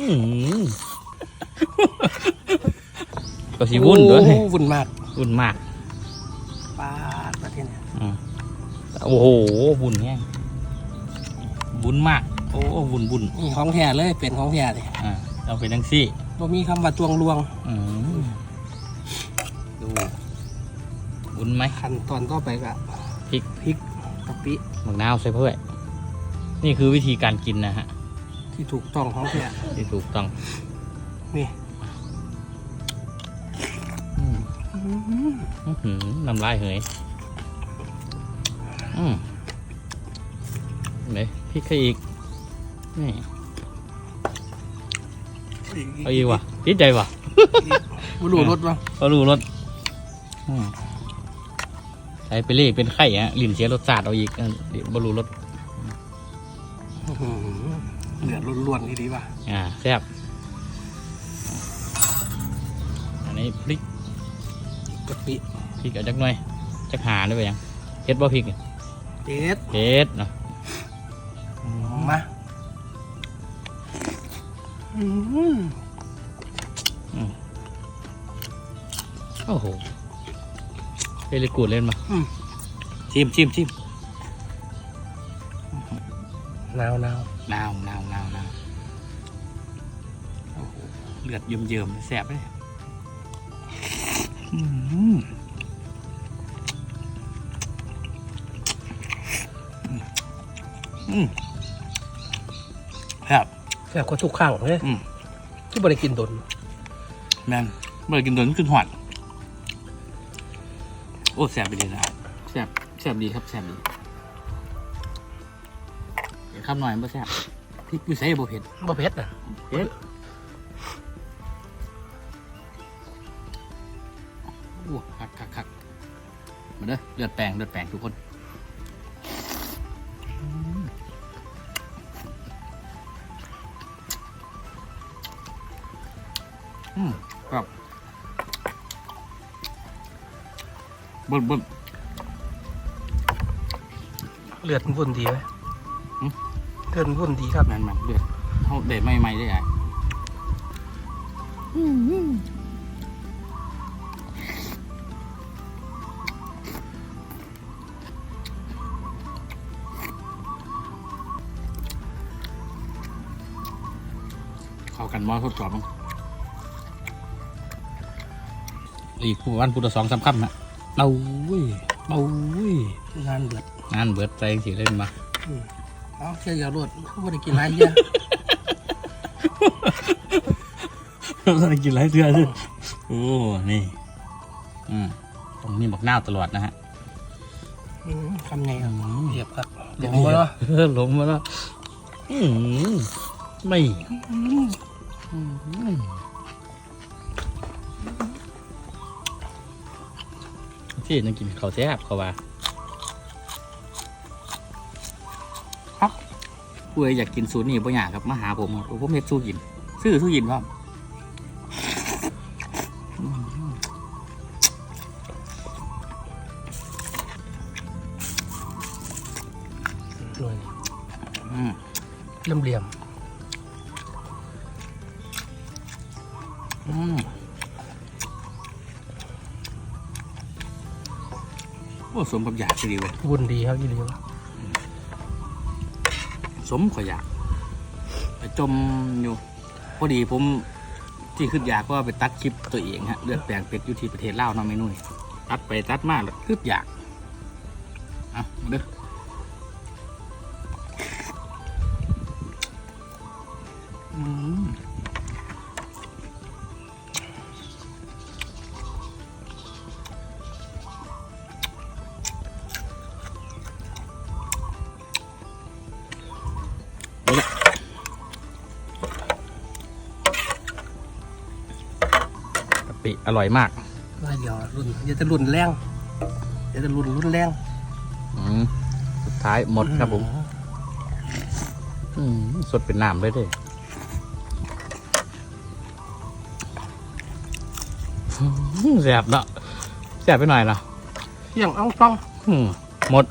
อืมก็สิวุ่นด้วยโอ้วุ่นมากวุ่นมากปาดประเทศเนี่ยอืมโอ้โหวุ่นแห้งวุ่นมาก โอ้วุ่นวุ่นนี่ของแท้เลยเป็นของแท้เลยอ่าเราเป็นทั้งซี่บ่มีคำว่าตวงลวงอืมดูวุ่นไหมขั้นตอนต่อไปก็พริกพริกกะปิหมักนาวใส่เพื่อนี่คือวิธีการกินนะฮะ ที่ถูกต้องของแท้ที่ถูกต้องนี่อืมอื้อหือน้ำลายเหยอืมไหนพริกใครอีกนี่เอาอีกว่ะติดใจว่ะบ่รู้รสบ่ก็รู้รสอืมใส่ไปเล่เป็นไข่ฮะลิ้นเสียรสชาติเอาอีกบรูรสอื้อหือ เหลือล้วนๆนี่ดีป่ะอ่าแซ่บอันนี้พริกกะปิพริกเอาจักหน่อยจักหาได้ไปยังเผ็ดบ่พริกเนี่ยเด็ดเผ็ดเนาะอืมมาอื้อหือโอ้โหเฮลิกูดเล่นมาชิมชิมชิมหนาวหนาว นาวนาวนาวนาวโอ้โหเลือดเยิ้มๆแซ่บเลยอืมอืมครับแซ่บกว่าทุกครั้งเลยอืมที่บ่ได้กินดนแมนเมื่อกินโดนขึ้นหอดโอ้แซ่บไปเลยนะแซ่บแซ่บดีครับแซ่บดี เดี๋ยวข้ามหน่อยบ่แซ่บพริกอยู่ใส่บ่เผ็ดบ่เผ็ดน่ะเผ็ดโอ้คักคักคักมาเด้อเลือดแปลงเลือดแปลงทุกคนอืมครับเบิ้ลเบิ้ลเลือดมันวุ่นดีไหมหึ เลือดมันวุ่นดีครับแมนมันเลือดเขาเด็ดไม่ไม่ได้ไงเข้ากันมอทดสอบมั้งอีกผู้วันพุทธสองสามคำนะเอาเว้ยเอาเว้ยงานเบิดงานเบิดใจสิเล่นมา เอาเชี่ยอย่ารวดเขาบ่ได้กินหลายเหี้ยเราจะกินไรเทื่อสิโอ้ นี่ อืมตรงนี้บักนาวตลอดนะฮะอืมคำไงครับอืมเรียบครับเดี๋ยวมาเนาะเออหลงมาแล้วอืมไม่อืมที่นั่งกินข้าวแซ่บเขาว่า ผู้ใดอยากกินสูตรนี้บ่อยากครับมาหาผมครับผมเฮ็ดสู้กิน ซื้อสู้กินครับหน่วยอืมเหลี่ยมเหลี่ยมอืมโอ้สมกับอยากสิดีเว้ยๆวุ่นดีครับยี่หลีวะ สมขอยอยากไปจมอยู่ พอดีผมที่ขึ้นอยากก็ไปตัดคลิปตัวเองฮะเลือดแปลงเป็ดอยู่ที่ประเทศลาวเนาะเมนูนี่ตัดไปตัดมาแล้วขึ้นอยากอะมาเด้อ ปิอร่อยมากว่าเดี๋ยวรุ่นเดี๋ยวจะรุ่นแรงเดี๋ยวจะรุ่นรุ่นแรงอืมสุดท้ายหมดครับผมอืมสดเป็นน้ำเลยเด้อืมแสบเนาะแสบไปหน่อยเนาะเที่ยงเอาต้องอืมหมด